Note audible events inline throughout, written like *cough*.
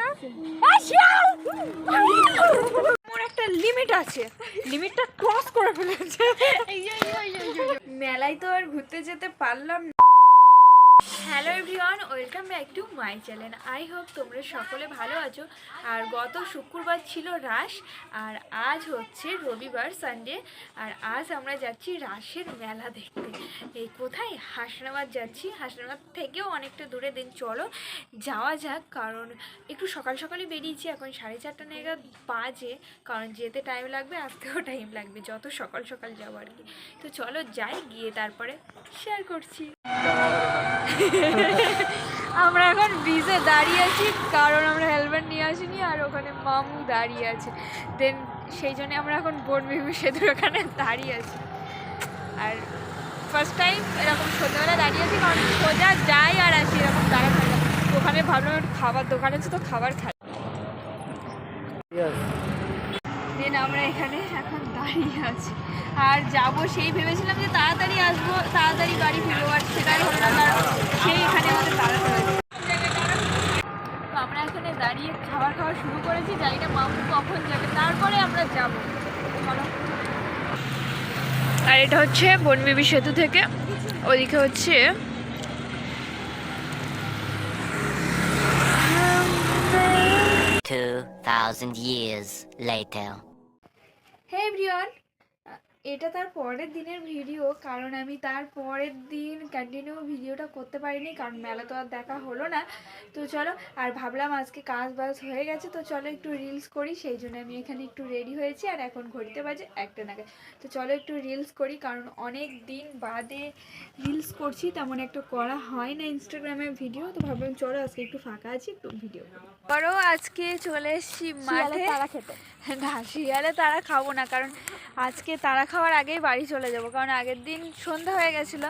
না। একটা লিমিট আছে। লিমিটটা ক্রস করে ফেলেছে। মেলায় তো আর ঘুরতে যেতে পারলাম hello everyone, welcome back to my channel. I hope তোমরা সকলে ভালো আছো। আর গত শুক্রবার ছিল রাস আর আজ হচ্ছে রবিবার সানডে আর আজ আমরা যাচ্ছি রাসের মেলা দেখতে। এই কোথায়? হাসনাবাদ যাচ্ছি। হাসনাবাদ থেকেও অনেকটা দূরে, দিন চলো যাওয়া যাক, কারণ একটু সকাল সকালই বেরিয়েছি, এখন সাড়ে চারটা নাগাদ বাজে, কারণ যেতে টাইম লাগবে, আসতেও টাইম লাগবে, যত সকাল সকাল যাব আর কি। তো চলো যাই, গিয়ে তারপরে শেয়ার করছি। *laughs* আমরা এখন ব্রিজে দাঁড়িয়ে আছি, কারণ আমরা হেলমেট নিয়ে আসিনি আর ওখানে মামু দাঁড়িয়ে আছে। দেন সেই জন্য আমরা এখন বন বিবু সেতুর ওখানে দাঁড়িয়ে আছি। আর ফার্স্ট টাইম এরকম সন্ধ্যাবেলা দাঁড়িয়ে আছি, কারণ সোজা যাই আর আসি এরকম দাঁড়া ওখানে একটু খাবার দোকান আছে তো খাবার খাই। দেন আমরা এখানে এখন দাঁড়িয়ে আছি। আর যাব সেই ভেবেছিলাম যে তাড়াতাড়ি আসব তাড়াতাড়ি বাড়ি ফিরবো আর সেটাই হলো না কারণ সেই এখানে আমাদের দাঁড়াতে হয়েছে তো আমরা এখানে দাঁড়িয়ে খাবার খাওয়া শুরু করেছি জানি না মামু কখন যাবে তারপরে আমরা যাব। চলো। আর এটা হচ্ছে বনবিবি সেতু থেকে ওদিকে হচ্ছে Two thousand years later. Hey everyone এটা তার পরের দিনের ভিডিও কারণ আমি তার পরের দিন কন্টিনিউ ভিডিওটা করতে পারিনি কারণ মেলা তো আর দেখা হলো না। তো চলো আর ভাবলাম আজকে কাজ বাজ হয়ে গেছে তো চলো একটু রিলস করি সেই জন্য আমি এখানে একটু রেডি হয়েছি আর এখন ঘড়িতে বাজে একটা নাগাদ। তো চলো একটু রিলস করি কারণ অনেক দিন বাদে রিলস করছি তেমন একটা করা হয় না ইনস্টাগ্রামে ভিডিও তো ভাবলাম চলো আজকে একটু ফাঁকা আছি একটু ভিডিও বড় আজকে চলে এসেছি মাঠে। তারা খেতে। না শিয়ালে তারা খাব না কারণ আজকে তারা খাওয়ার আগেই বাড়ি চলে যাব, কারণ আগের দিন সন্ধ্যা হয়ে গেছিল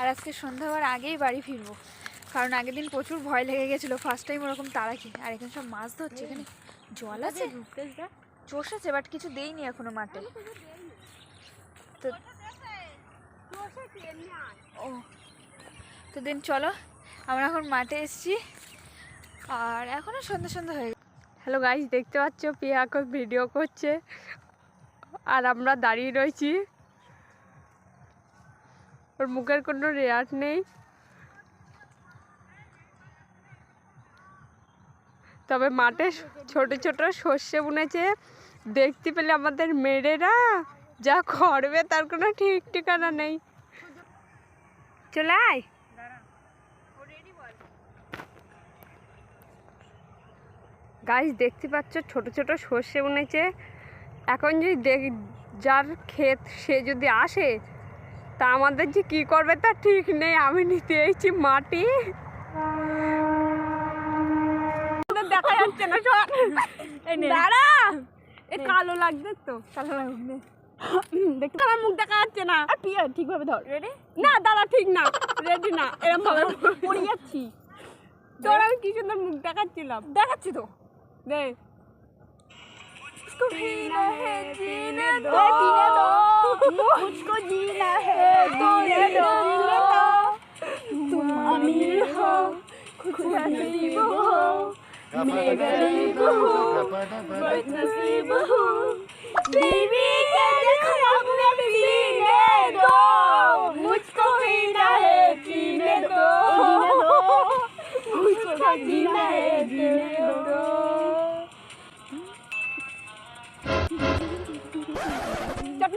আর আজকে সন্ধ্যা হওয়ার আগেই বাড়ি ফিরবো। কারণ আগের দিন প্রচুর ভয় লেগে গেছিল ফার্স্ট টাইম ওরকম তারা কি আর এখানে সব মাছ ধরছে, এখানে জল আছে? চোষ আছে বাট কিছু দেইনি এখনও মাঠে। তো ও তো দিন চলো, আমরা এখন মাঠে এসেছি। আর এখনও সন্ধ্যা সন্ধ্যা হয়ে হ্যালো গাইস দেখতে পাচ্ছ? পিয়া এখন ভিডিও করছে। আর আমরা দাঁড়িয়ে রয়েছি। ওর মুখের কোনো রেয়ার নেই। তবে মাঠে ছোট ছোট সর্ষে বুনেছে। দেখতে পেলে আমাদের মেয়েরা যা করবে তার কোনো ঠিক ঠিকানা নেই। চলে আয় গাছ দেখতে পাচ্ছ ছোট ছোট সর্ষে বুনেছে। এখন যদি দেখ যার ক্ষেত সে যদি আসে তা আমাদের যে কি করবে তা ঠিক নেই। আমি নিতে এসেছি মাটি। দেখা যাচ্ছে না সর দাঁড়া। এ কালো লাগবে তো। কালো লাগবে দেখতে আমার মুখ দেখা যাচ্ছে না। ঠিকভাবে ধর। রেডি না দাঁড়া ঠিক না। রেডি না। এরকম ভাবে *laughs* পড়ে যাচ্ছি। তোর আমি কি সুন্দর মুখ দেখাচ্ছিলাম। দেখাচ্ছি তো। দে। जीना है जीने दो। जीने दो। मुझको जीना है जीने दो। तुम अमीर हो खुद नसीब हो। मैं गरीब हूँ। बदनसीब हूँ।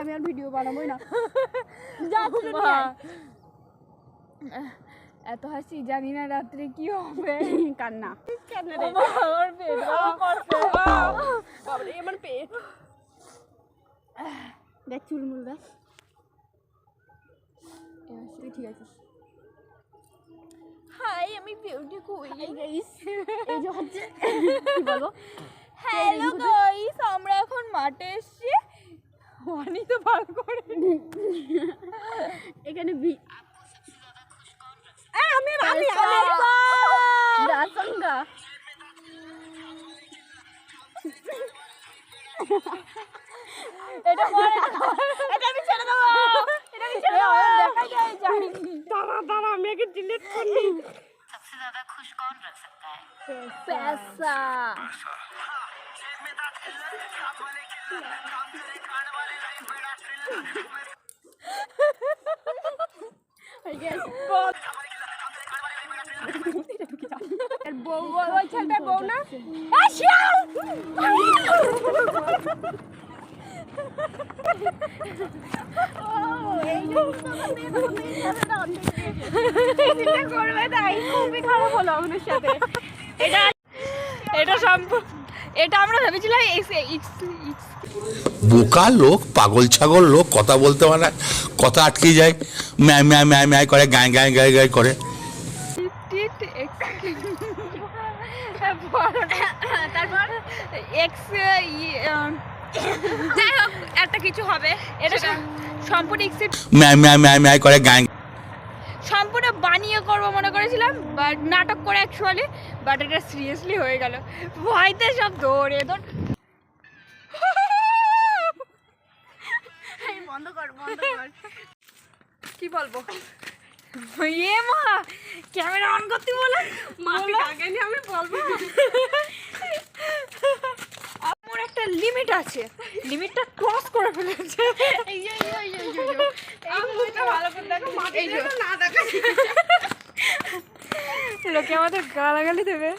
আমি আর ভিডিও বানাবোই না। এত হাসি জানি না রাত্রে কি হবে কান্না কেন রে আমার পেট ব্যথা আমার পেট দেখ চুলমুল দেখ তুই ঠিক আছে হাই আমি বিউটি কুইন এই যে হচ্ছে কি বলব হ্যালো গাইস আমরা এখন মাঠে এসেছি অনি তো ভালো করে এখানে বি আমি আমি রাসঙ্গা এটা পরে এটা আমি ছেড়ে দেবো এটা আমি ছেড়ে দেবো দেখা যায় জানি দাঁড়া দাঁড়া আমি আগে ডিলিট করি सबसे ज्यादा खुश कौन रख सकता है पैसा আর তাই খুবই খারাপ হলো আমাদের এটা সম্ভব। এটা আমরা ভেবেছিলাম বোকা লোক পাগল ছাগল লোক কথা বলতে পারে কথা আটকে যায় ম্যায় ম্যায় ম্যায় ম্যায় করে গায়ে গায়ে গায়ে গায়ে করে। টিট এক্স তারপর এক্স যাই হোক একটা কিছু হবে এটা সম্পূর্ণ এক্সেপ্ট ম্যায় ম্যায় ম্যায় ম্যায় করে গায়ে। সম্পূর্ণ বানিয়ে করব মনে করেছিলাম বাট নাটক করে অ্যাকচুয়ালি বাট এটা সিরিয়াসলি হয়ে গেল। ভয়তে সব দৌড়ে দৌড় বন্ধ কর বন্ধ কর। কি বলব? এ মা ক্যামেরা অন করতে বলে? মাকে ডাকেনি আমি বলব। আমার একটা লিমিট আছে। লিমিটটা ক্রস করে ফেলেছে এই যে এই যে, এই যে, এই যে, এই যে। আমি মুখটা ভালো করে দেখো মাকে যেন না দেখা লোকে আমাদের গালাগালি দেবে।